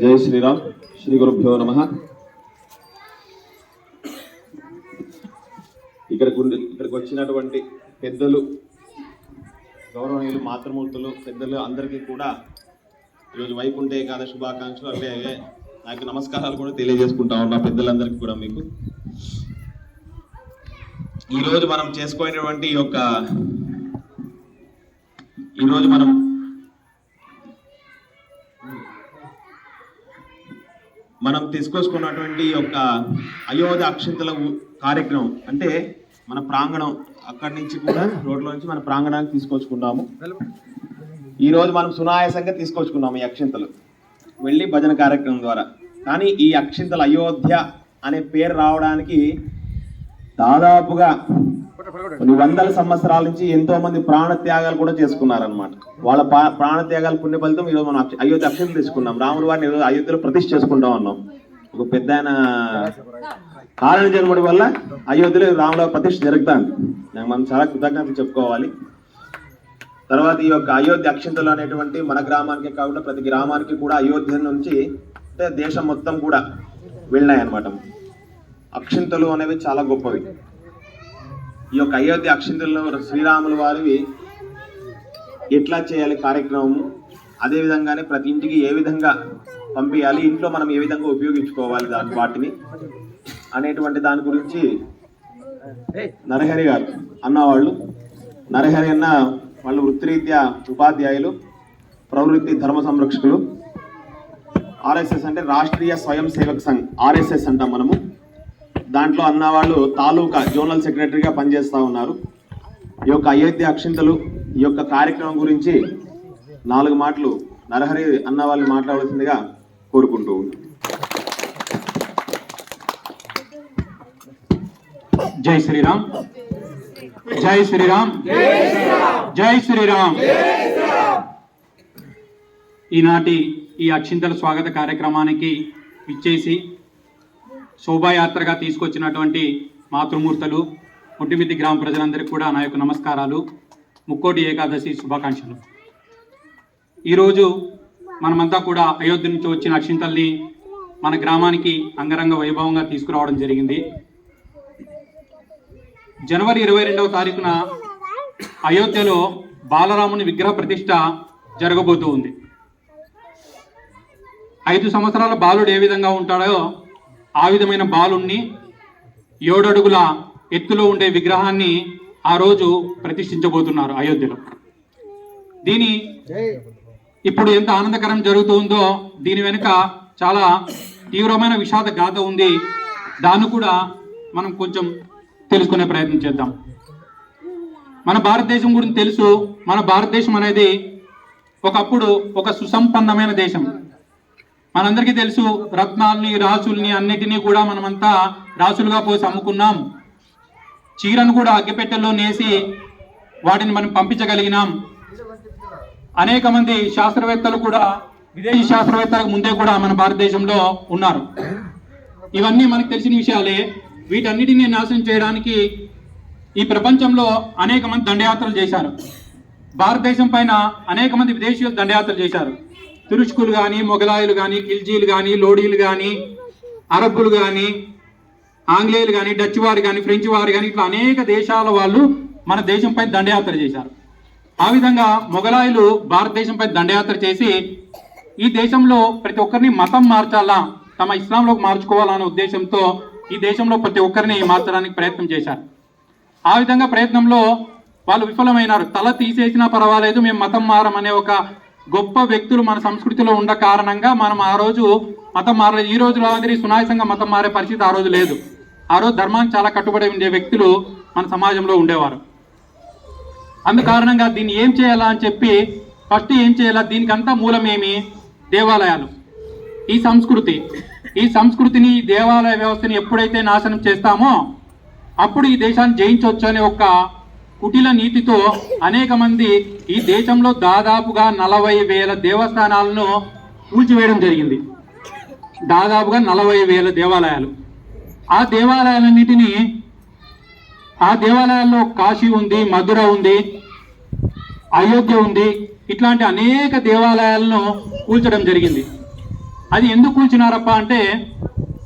జై శ్రీరామ్. శ్రీ గురుభ్యో నమ. ఇక్కడికి ఉండి- ఇక్కడికి వచ్చినటువంటి పెద్దలు గౌరవనీయులు మాతృమూర్తులు పెద్దలు అందరికీ కూడా ఈరోజు వైకుంఠ ఏకాదశి శుభాకాంక్షలు. అలాగే నాకు నమస్కారాలు కూడా తెలియజేసుకుంటా ఉన్నా పెద్దలందరికీ కూడా మీకు. ఈరోజు మనం చేసుకునేటువంటి ఈ యొక్క ఈరోజు మనం మనం తీసుకొచ్చుకున్నటువంటి యొక్క అయోధ్య అక్షంతల కార్యక్రమం. అంటే మన ప్రాంగణం అక్కడి నుంచి కూడా రోడ్ల నుంచి మన ప్రాంగణానికి తీసుకొచ్చుకున్నాము ఈ రోజు మనం సునాయాసంగా తీసుకొచ్చుకున్నాము ఈ అక్షింతలు. వెళ్ళి భజన కార్యక్రమం ద్వారా. కానీ ఈ అక్షింతలు అయోధ్య అనే పేరు రావడానికి దాదాపుగా కొన్ని వందల సంవత్సరాల నుంచి ఎంతో మంది ప్రాణ త్యాగాలు కూడా చేసుకున్నారనమాట వాళ్ళ ప్రాణ త్యాగాల పుణ్య ఫలితం ఈరోజు మనం అయోధ్య అక్షరం తీసుకున్నాం. రాముల వారిని ఈరోజు అయోధ్యలో ప్రతిష్ఠ చేసుకుంటా ఉన్నాం. ఒక పెద్ద ఆయన కారణ జన్ముడి వల్ల అయోధ్యలో రాముల ప్రతిష్ఠ జరుగుతుంది. మనం చాలా కృతజ్ఞతలు చెప్పుకోవాలి. తర్వాత ఈ యొక్క అయోధ్య అక్షంతలు అనేటువంటి మన గ్రామానికి కాకుండా ప్రతి గ్రామానికి కూడా అయోధ్య నుంచి అంటే దేశం మొత్తం కూడా వెళ్ళినాయి అనమాట అక్షింతలు అనేవి చాలా గొప్పవి. ఈ యొక్క అయోధ్య అక్షింతల్లో శ్రీరాములు వారివి ఎట్లా చేయాలి కార్యక్రమం అదే విధంగానే ప్రతి ఇంటికి ఏ విధంగా పంపించాలి ఇంట్లో మనం ఏ విధంగా ఉపయోగించుకోవాలి దాని వాటిని? అనేటువంటి దాని గురించి నరహరి గారు అన్నవాళ్ళు. నరహరి అన్న వాళ్ళు వృత్తిరీత్యా ఉపాధ్యాయులు ప్రవృత్తి ధర్మ సంరక్షకులు. ఆర్ఎస్ఎస్ అంటే రాష్ట్రీయ స్వయం సేవక్ సంఘ్ ఆర్ఎస్ఎస్ అంటాం మనము. దాంట్లో అన్న వాళ్ళు తాలూకా జోనల్ సెక్రటరీగా పనిచేస్తూ ఉన్నారు. ఈ యొక్క అయోధ్య అక్షింతలు ఈ యొక్క కార్యక్రమం గురించి నాలుగు మాటలు నరహరి అన్న వాళ్ళు మాట్లాడాల్సిందిగా కోరుకుంటూ జై శ్రీరామ్. జై శ్రీరామ్. జై శ్రీరామ్. ఈనాటి ఈ అక్షింతల స్వాగత కార్యక్రమానికి ఇచ్చేసి శోభాయాత్రగా తీసుకొచ్చినటువంటి మాతృమూర్తులు ఒంటిమిద్ది గ్రామ ప్రజలందరికీ కూడా నా యొక్క నమస్కారాలు. ముక్కోటి ఏకాదశి శుభాకాంక్షలు. ఈరోజు మనమంతా కూడా అయోధ్య నుంచి వచ్చిన అక్షింతల్ని మన గ్రామానికి అంగరంగ వైభవంగా తీసుకురావడం జరిగింది. జనవరి ఇరవై రెండవ తారీఖున అయోధ్యలో బాలరాముని విగ్రహ ప్రతిష్ట జరగబోతూ ఉంది. ఐదు సంవత్సరాల బాలుడు ఏ విధంగా ఉంటాడో ఆ విధమైన బాలుణ్ణి ఏడడుగుల ఎత్తులో ఉండే విగ్రహాన్ని ఆ రోజు ప్రతిష్ఠించబోతున్నారు అయోధ్యలో. దీని ఇప్పుడు ఎంత ఆనందకరం జరుగుతుందో దీని వెనుక చాలా తీవ్రమైన విషాద గాథ ఉంది. దాన్ని కూడా మనం కొంచెం తెలుసుకునే ప్రయత్నం చేద్దాం. మన భారతదేశం గురించి తెలుసు. మన భారతదేశం అనేది ఒకప్పుడు ఒక సుసంపన్నమైన దేశం. మనందరికీ తెలుసు రత్నాల్ని రాసుల్ని అన్నిటినీ కూడా మనమంతా రాసులుగా పోసి అమ్ముకున్నాం. చీరను కూడా అగ్గిపెట్టెల్లో నేసి వాటిని మనం పంపించగలిగినాం. అనేక మంది శాస్త్రవేత్తలు కూడా విదేశీ శాస్త్రవేత్తలకు ముందే కూడా మన భారతదేశంలో ఉన్నారు. ఇవన్నీ మనకు తెలిసిన విషయాలే. వీటన్నిటిని నాశనం చేయడానికి ఈ ప్రపంచంలో అనేక మంది దండయాత్రలు చేశారు. భారతదేశం పైన అనేక మంది విదేశీయులు దండయాత్రలు చేశారు. తురుష్కులు కానీ మొఘలాయులు కానీ కిల్జీలు కానీ లోడీలు కానీ అరబ్బులు కానీ ఆంగ్లేయులు కానీ డచ్ వారు కానీ ఫ్రెంచ్ వారు కానీ ఇట్లా అనేక దేశాల వాళ్ళు మన దేశంపై దండయాత్ర చేశారు. ఆ విధంగా మొఘలాయులు భారతదేశంపై దండయాత్ర చేసి ఈ దేశంలో ప్రతి ఒక్కరిని మతం మార్చాలా తమ ఇస్లాంలోకి మార్చుకోవాలనే ఉద్దేశంతో ఈ దేశంలో ప్రతి ఒక్కరిని మార్చడానికి ప్రయత్నం చేశారు. ఆ విధంగా ప్రయత్నంలో వాళ్ళు విఫలమైనారు. తల తీసేసినా పర్వాలేదు మేము మతం మారమనే ఒక గొప్ప వ్యక్తులు మన సంస్కృతిలో ఉండ కారణంగా మనం ఆ రోజు మతం మారలేదు ఈ రోజు మాదిరి సునాయసంగా మతం మారే పరిస్థితి ఆ రోజు లేదు. ఆ రోజు ధర్మానికి చాలా కట్టుబడి ఉండే వ్యక్తులు మన సమాజంలో ఉండేవారు. అందు కారణంగా దీన్ని ఏం చేయాలా అని చెప్పి ఫస్ట్ ఏం చేయాలా? దీనికంతా మూలమేమి? దేవాలయాలు. ఈ సంస్కృతి. ఈ సంస్కృతిని ఈ దేవాలయ వ్యవస్థని ఎప్పుడైతే నాశనం చేస్తామో అప్పుడు ఈ దేశాన్ని జయించవచ్చు అనే ఒక కుటిల నీతితో అనేక మంది ఈ దేశంలో దాదాపుగా నలభై వేల దేవస్థానాలను కూల్చివేయడం జరిగింది. దాదాపుగా నలభై వేల దేవాలయాలు. ఆ దేవాలయాలన్నిటినీ ఆ దేవాలయాల్లో కాశీ ఉంది మధుర ఉంది అయోధ్య ఉంది ఇట్లాంటి అనేక దేవాలయాలను కూల్చడం జరిగింది. అది ఎందుకు కూల్చినారప్ప అంటే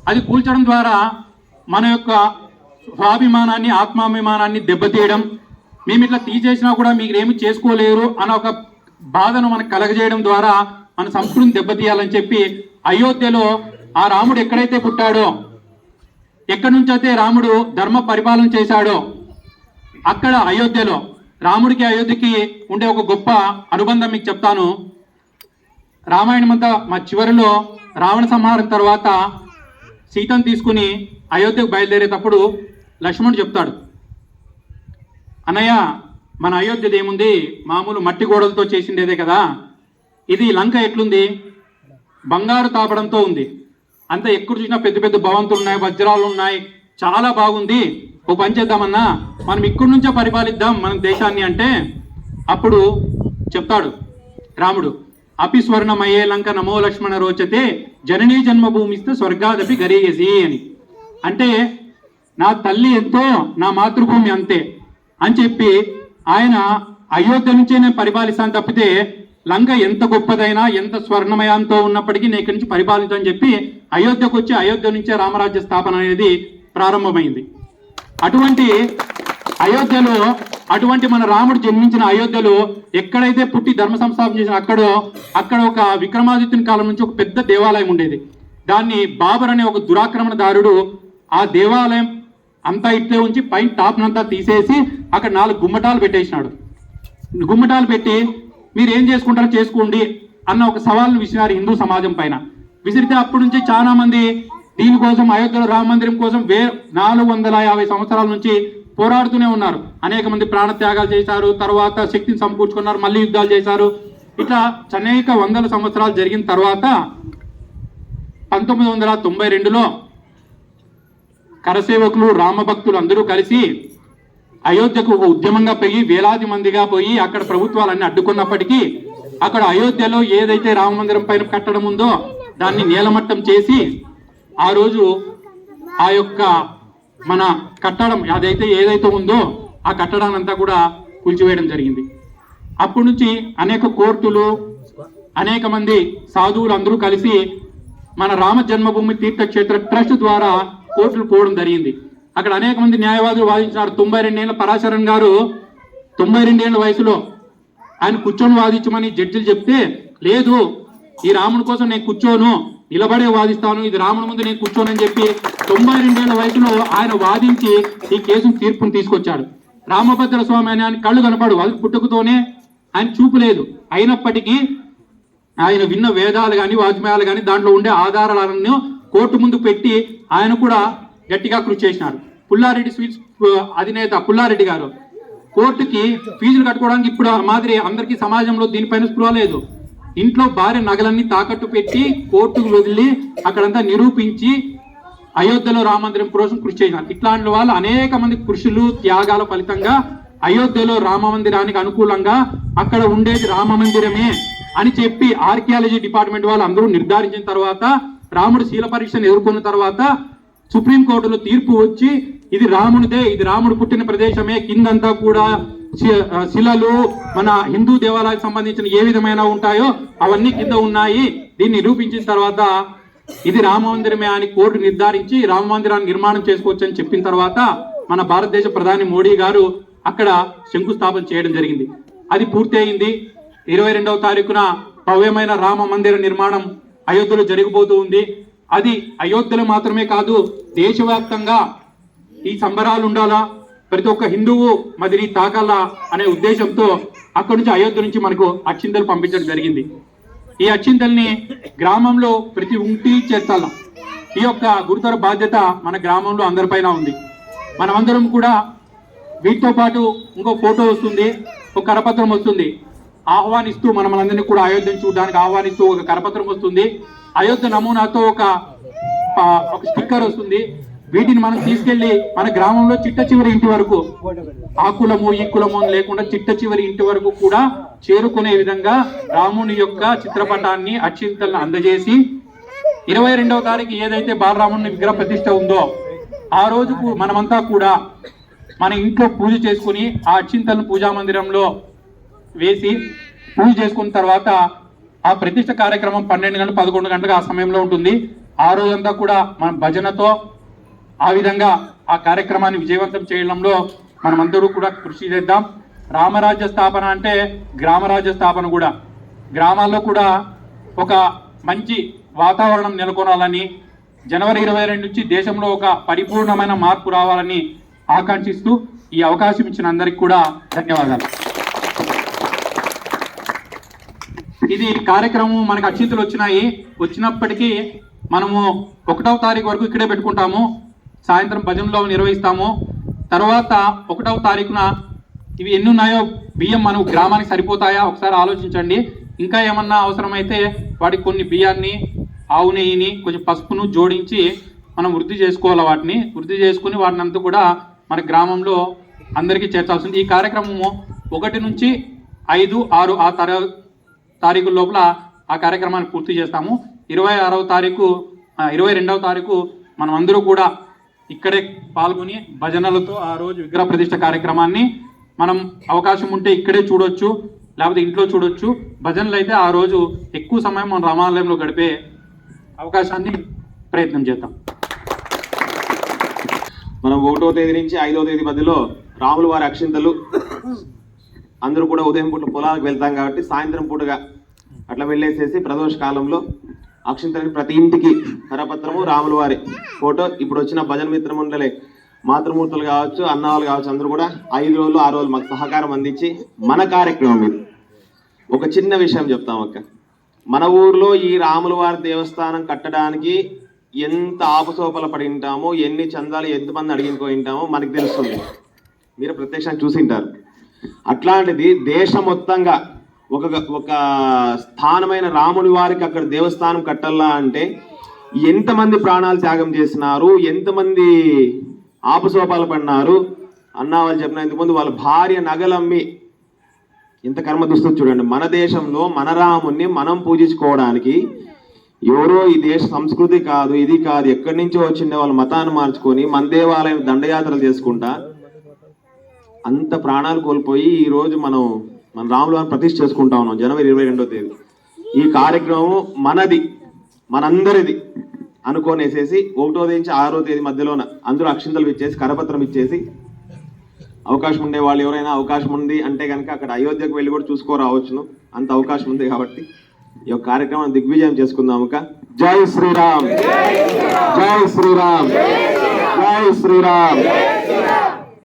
అది కూల్చడం ద్వారా మన యొక్క స్వాభిమానాన్ని ఆత్మాభిమానాన్ని దెబ్బతీయడం మేము ఇట్లా తీసేసినా కూడా మీరు ఏమి చేసుకోలేరు అన్న ఒక బాధను మనకు కలగజేయడం ద్వారా మన సంస్కృతిని దెబ్బతీయాలని చెప్పి అయోధ్యలో ఆ రాముడు ఎక్కడైతే పుట్టాడో ఎక్కడి నుంచి అయితే రాముడు ధర్మ పరిపాలన చేశాడో అక్కడ అయోధ్యలో రాముడికి అయోధ్యకి ఉండే ఒక గొప్ప అనుబంధం మీకు చెప్తాను. రామాయణం అంతా మా చివరిలో రావణ సంహారం తర్వాత సీతను తీసుకుని అయోధ్యకు బయలుదేరేటప్పుడు లక్ష్మణుడు చెప్తాడు అన్నయ్య మన అయోధ్యది ఏముంది? మామూలు మట్టి గోడలతో చేసిండేదే కదా. ఇది లంక ఎట్లుంది? బంగారు తాపడంతో ఉంది. అంత ఎక్కడ చూసినా పెద్ద పెద్ద భవంతులు ఉన్నాయి వజ్రాలు ఉన్నాయి. చాలా బాగుంది. ఓ పని చేద్దామన్నా మనం ఇక్కడి నుంచే పరిపాలిద్దాం మన దేశాన్ని అంటే. అప్పుడు చెప్తాడు రాముడు అపిస్వర్ణమయ్యే లంక నమో లక్ష్మణ రోచతే జననీ జన్మభూమిస్తే స్వర్గాదపి గరీయసి అని. అంటే నా తల్లి ఎంతో నా మాతృభూమి అంతే. అని చెప్పి ఆయన అయోధ్య నుంచే నేను పరిపాలిస్తాను తప్పితే లంక ఎంత గొప్పదైనా ఎంత స్వర్ణమయంతో ఉన్నప్పటికీ నేను ఇక్కడి నుంచి పరిపాలించని చెప్పి అయోధ్యకు వచ్చి అయోధ్య నుంచే రామరాజ్య స్థాపన అనేది ప్రారంభమైంది. అటువంటి అయోధ్యలో అటువంటి మన రాముడు జన్మించిన అయోధ్యలో ఎక్కడైతే పుట్టి ధర్మ సంస్థాపన చేసిన అక్కడో అక్కడ ఒక విక్రమాదిత్యుని కాలం నుంచి ఒక పెద్ద దేవాలయం ఉండేది. దాన్ని బాబర్ అనే ఒక దురాక్రమణదారుడు ఆ దేవాలయం అంతా ఇట్లే ఉంచి పైన టాప్నంతా తీసేసి అక్కడ నాలుగు గుమ్మటాలు పెట్టేసినాడు. గుమ్మటాలు పెట్టి మీరు ఏం చేసుకుంటారో చేసుకోండి అన్న ఒక సవాల్ను విసిరారు హిందూ సమాజం పైన. విసిరితే అప్పటి నుంచి చాలా మంది దీనికోసం అయోధ్యలో రామ మందిరం కోసం వే నాలుగు వందల యాభై సంవత్సరాల నుంచి పోరాడుతూనే ఉన్నారు. అనేక మంది ప్రాణత్యాగాలు చేశారు తర్వాత శక్తిని సమకూర్చుకున్నారు మళ్ళీ యుద్ధాలు చేశారు. ఇట్లా అనేక వందల సంవత్సరాలు జరిగిన తర్వాత పంతొమ్మిది వందల తొంభై రెండులో కరసేవకులు రామభక్తులు అందరూ కలిసి అయోధ్యకు ఒక ఉద్యమంగా పోయి వేలాది మందిగా పోయి అక్కడ ప్రభుత్వాలన్నీ అడ్డుకున్నప్పటికీ అక్కడ అయోధ్యలో ఏదైతే రామ మందిరం పైన కట్టడం ఉందో దాన్ని నేలమట్టం చేసి ఆ రోజు ఆ యొక్క మన కట్టడం అదైతే ఏదైతే ఉందో ఆ కట్టడాన్ని అంతా కూడా కూల్చివేయడం జరిగింది. అప్పటి నుంచి అనేక కోర్టులు అనేక మంది సాధువులు అందరూ కలిసి మన రామ జన్మభూమి తీర్థక్షేత్ర ట్రస్ట్ ద్వారా కోర్టులు పోవడం జరిగింది. అక్కడ అనేక మంది న్యాయవాదులు వాదించినారు. తొంభై రెండేళ్ళ పరాశరన్ గారు తొంభై రెండేళ్ళ వయసులో ఆయన కూర్చొని వాదించమని జడ్జిలు చెప్తే లేదు ఈ రాముడి కోసం నేను కూర్చోను నిలబడే వాదిస్తాను ఇది రాముడి ముందు నేను కూర్చోనని చెప్పి తొంభై రెండేళ్ళ వయసులో ఆయన వాదించి ఈ కేసు తీర్పును తీసుకొచ్చాడు. రామభద్ర స్వామి అని ఆయన కళ్ళు కనపడు అది పుట్టుకతోనే ఆయన చూపు లేదు. అయినప్పటికీ ఆయన విన్న వేదాలు కానీ వాజ్మయాలు కానీ దాంట్లో ఉండే ఆధారాలను కోర్టు ముందు పెట్టి ఆయన కూడా గట్టిగా కృషి చేసినారు. పుల్లారెడ్డి స్వీట్స్ అధినేత పుల్లారెడ్డి గారు. కోర్టుకి ఫీజులు కట్టుకోవడానికి ఇప్పుడు ఆ మాదిరి అందరికీ సమాజంలో దీనిపైన స్పృహ లేదు. ఇంట్లో భార్య నగలన్నీ తాకట్టు పెట్టి కోర్టుకు వదిలి అక్కడంతా నిరూపించి అయోధ్యలో రామందిరం కోసం కృషి చేసినారు. ఇట్లాంటి వాళ్ళు అనేక మంది కృషులు త్యాగాల ఫలితంగా అయోధ్యలో రామ మందిరానికి అనుకూలంగా అక్కడ ఉండేది రామ మందిరమే అని చెప్పి ఆర్కియాలజీ డిపార్ట్మెంట్ వాళ్ళు అందరూ నిర్ధారించిన తర్వాత రాముడు శీల పరీక్షను ఎదుర్కొన్న తర్వాత సుప్రీంకోర్టులో తీర్పు వచ్చి ఇది రామునిదే ఇది రాముడు పుట్టిన ప్రదేశమే కిందంతా కూడా శి- శిలలు మన హిందూ దేవాలయాలకు సంబంధించిన ఏ విధమైన ఉంటాయో అవన్నీ కింద ఉన్నాయి. దీన్ని నిరూపించిన తర్వాత ఇది రామమందిరమే అని కోర్టు నిర్ధారించి రామ మందిరాన్ని నిర్మాణం చేసుకోవచ్చని చెప్పిన తర్వాత మన భారతదేశ ప్రధాని మోడీ గారు అక్కడ శంకుస్థాపన చేయడం జరిగింది. అది పూర్తి అయింది ఇరవై రెండవ తారీఖున భవ్యమైన రామ మందిర నిర్మాణం అయోధ్యలో జరిగిపోతూ ఉంది. అది అయోధ్యలో మాత్రమే కాదు దేశవ్యాప్తంగా ఈ సంబరాలు ఉండాలా? ప్రతి ఒక్క హిందువు మదిని తాకాలా అనే ఉద్దేశంతో అక్కడి నుంచి అయోధ్య నుంచి మనకు అచ్చింతలు పంపించడం జరిగింది. ఈ అచ్చింతల్ని గ్రామంలో ప్రతి ఉంటి చేర్చాల? ఈ యొక్క గురుతర బాధ్యత మన గ్రామంలో అందరిపైన ఉంది. మనమందరం కూడా వీటితో పాటు ఇంకో ఫోటో వస్తుంది ఒక కరపత్రం వస్తుంది. ఆహ్వానిస్తూ మనం మనందరినీ కూడా అయోధ్యను చూడడానికి ఆహ్వానిస్తూ ఒక కరపత్రం వస్తుంది. అయోధ్య నమూనాతో ఒక ఒక స్టిక్కర్ వస్తుంది. వీటిని మనం తీసుకెళ్ళి మన గ్రామంలో చిట్ట చివరి ఇంటి వరకు ఆ కులము ఈ కులము లేకుండా చిట్ట చివరి ఇంటి వరకు కూడా చేరుకునే విధంగా రాముని యొక్క చిత్రపటాన్ని అచ్చింతలను అందజేసి ఇరవై రెండవ తారీఖు ఏదైతే బాలరాముని విగ్రహ ప్రతిష్ట ఉందో ఆ రోజుకు మనమంతా కూడా మన ఇంట్లో పూజ చేసుకుని ఆ అచ్చింతలను పూజా మందిరంలో వేసి పూజ చేసుకున్న తర్వాత ఆ ప్రతిష్ట కార్యక్రమం పన్నెండు గంటలు పదకొండు గంటలకు ఆ సమయంలో ఉంటుంది. ఆ రోజంతా కూడా మన భజనతో ఆ విధంగా ఆ కార్యక్రమాన్ని విజయవంతం చేయడంలో మనమందరూ కూడా కృషి చేద్దాం. రామరాజ్య స్థాపన అంటే గ్రామరాజ్య స్థాపన కూడా. గ్రామాల్లో కూడా ఒక మంచి వాతావరణం నెలకొనాలని జనవరి ఇరవై రెండు నుంచి దేశంలో ఒక పరిపూర్ణమైన మార్పు రావాలని ఆకాంక్షిస్తూ ఈ అవకాశం ఇచ్చిన అందరికి కూడా ధన్యవాదాలు. ఇది కార్యక్రమం మనకు అక్షింతలు వచ్చినాయి. వచ్చినప్పటికీ మనము ఒకటవ తారీఖు వరకు ఇక్కడే పెట్టుకుంటాము. సాయంత్రం భజనలో నిర్వహిస్తాము. తర్వాత ఒకటవ తారీఖున ఇవి ఎన్ని ఉన్నాయో బియ్యం మనం గ్రామానికి సరిపోతాయా? ఒకసారి ఆలోచించండి. ఇంకా ఏమన్నా అవసరమైతే వాటికి కొన్ని బియ్యాన్ని ఆవు నెయ్యిని కొంచెం పసుపును జోడించి మనం వృద్ధి చేసుకోవాలి వాటిని? వృద్ధి చేసుకుని వాటిని అంతా కూడా మన గ్రామంలో అందరికీ చేర్చాల్సింది. ఈ కార్యక్రమము ఒకటి నుంచి ఐదు ఆరు ఆ తర తారీఖు లోపల ఆ కార్యక్రమాన్ని పూర్తి చేస్తాము. ఇరవై ఆరవ తారీఖు ఆ, ఇరవై రెండవ తారీఖు మనం అందరూ కూడా ఇక్కడే పాల్గొని భజనలతో ఆ రోజు విగ్రహ ప్రతిష్ట కార్యక్రమాన్ని మనం అవకాశం ఉంటే ఇక్కడే చూడొచ్చు లేకపోతే ఇంట్లో చూడొచ్చు. భజనలు అయితే ఆ రోజు ఎక్కువ సమయం మనం రామాలయంలో గడిపే అవకాశాన్ని ప్రయత్నం చేద్దాం. మనం ఒకటో తేదీ నుంచి ఐదో తేదీ మధ్యలో రాముల వారి అక్షింతలు అందరూ కూడా ఉదయం పూట పొలాలకు వెళ్తాం కాబట్టి సాయంత్రం పూటగా అట్లా వెళ్ళేసేసి ప్రదోష కాలంలో అక్షింతలకి ప్రతి ఇంటికి కరపత్రము రాముల వారి ఫోటో. ఇప్పుడు వచ్చిన భజన మిత్రమండలే మాతృమూర్తులు కావచ్చు అన్నవాళ్ళు కావచ్చు అందరూ కూడా ఐదు రోజులు ఆరు రోజులు మాకు సహకారం అందించి మన కార్యక్రమం ఇది. ఒక చిన్న విషయం చెప్తాం అక్క. మన ఊర్లో ఈ రాముల వారి దేవస్థానం కట్టడానికి ఎంత ఆపసోపల పడి ఉంటామో ఎన్ని చందాలు ఎంతమంది అడిగిపోయి ఉంటామో మనకు తెలుస్తుంది. మీరు ప్రత్యక్షంగా చూసింటారు అట్లాంటిది దేశం మొత్తంగా ఒక ఒక స్థానమైన రాముని వారికి అక్కడ దేవస్థానం కట్టాలా అంటే ఎంతమంది ప్రాణాలు త్యాగం చేసినారు ఎంతమంది ఆపసోపాలు పడినారు అన్న వాళ్ళు చెప్పిన ఇంతకుముందు వాళ్ళ భార్య నగలమ్మి. ఇంత కర్మ దుస్తులు చూడండి. మన దేశంలో మన రాముణ్ణి మనం పూజించుకోవడానికి ఎవరో ఈ దేశ సంస్కృతి కాదు ఇది కాదు ఎక్కడి నుంచో వచ్చిండే వాళ్ళ మతాన్ని మార్చుకొని మన దేవాలయం దండయాత్రలు చేసుకుంటా అంత ప్రాణాలు కోల్పోయి ఈరోజు మనం మన రాములు ప్రతిష్ఠ చేసుకుంటా ఉన్నాం జనవరి ఇరవై రెండో తేదీ. ఈ కార్యక్రమం మనది మనందరిది అనుకోనేసేసి ఒకటో తేదీ నుంచి ఆరో తేదీ మధ్యలోన అందరూ అక్షింతలు ఇచ్చేసి కరపత్రం ఇచ్చేసి అవకాశం ఉండే వాళ్ళు ఎవరైనా అవకాశం ఉంది అంటే కనుక అక్కడ అయోధ్యకు వెళ్ళి కూడా చూసుకోరావచ్చును. అంత అవకాశం ఉంది కాబట్టి ఈ యొక్క కార్యక్రమాన్ని దిగ్విజయం చేసుకుందాం అక్క. జై శ్రీరామ్! జై శ్రీరామ్! జై శ్రీరామ్!